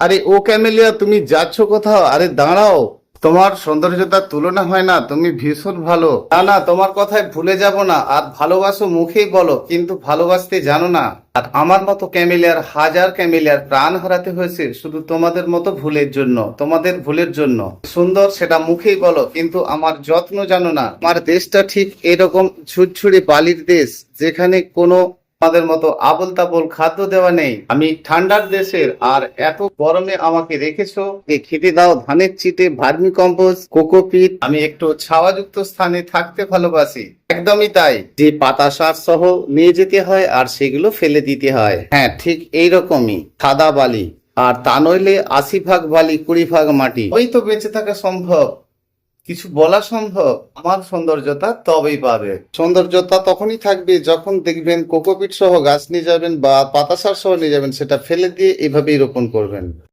আরে ও ক্যামেলিয়া, তুমি যাচ্ছ কোথাও? আরে দাঁড়াও। তোমার সৌন্দর্যতার তুলনা হয় না, তুমি ভীষণ ভালো। না না, তোমার কথায় ভুলে যাব না, আর ভালোবাসো মুখেই বলো, কিন্তু ভালোবাসতে জানো না। আর আমার মতো ক্যামেলিয়ার, হাজার ক্যামেলিয়ার প্রাণ হারাতে হয়েছে শুধু তোমাদের মতো ভুলের জন্য, তোমাদের ভুলের জন্য। সুন্দর, সেটা মুখেই বলো, কিন্তু আমার যত্ন জানো না। আমার দেশটা ঠিক এরকম ঝুরঝুরে বালির দেশ, যেখানে কোনো আমাদের মতো আবল তাবল খাদ্য দেওয়া নেই। আমি ঠান্ডার দেশের আর এত গরমে আমাকে রেখেছো যে খেতে দাও ধানের চিটে ভার্মি কম্পোজ কোকোপিট আমি একটু ছাওয়াযুক্ত স্থানে থাকতে ভালোবাসি। একদমই তাই। যে পাতা সার সহ নিয়ে যেতে হয় আর সেগুলো ফেলে দিতে হয়। হ্যাঁ ঠিক এইরকমই। সাদা বালি। আর তা নইলে আশি ভাগ বালি, কুড়ি ভাগ মাটি। ওই তো বেঁচে থাকা সম্ভব। কিছু বলা সম্ভব? আমার সৌন্দর্যতা তবেই পাবে সৌন্দর্যতা তখনই থাকবে যখন দেখবেন কোকোপিট সহ গাছ নিয়ে যাবেন বা পাতাসার সহ নিয়ে যাবেন, সেটা ফেলে দিয়ে এভাবেই রোপণ করবেন।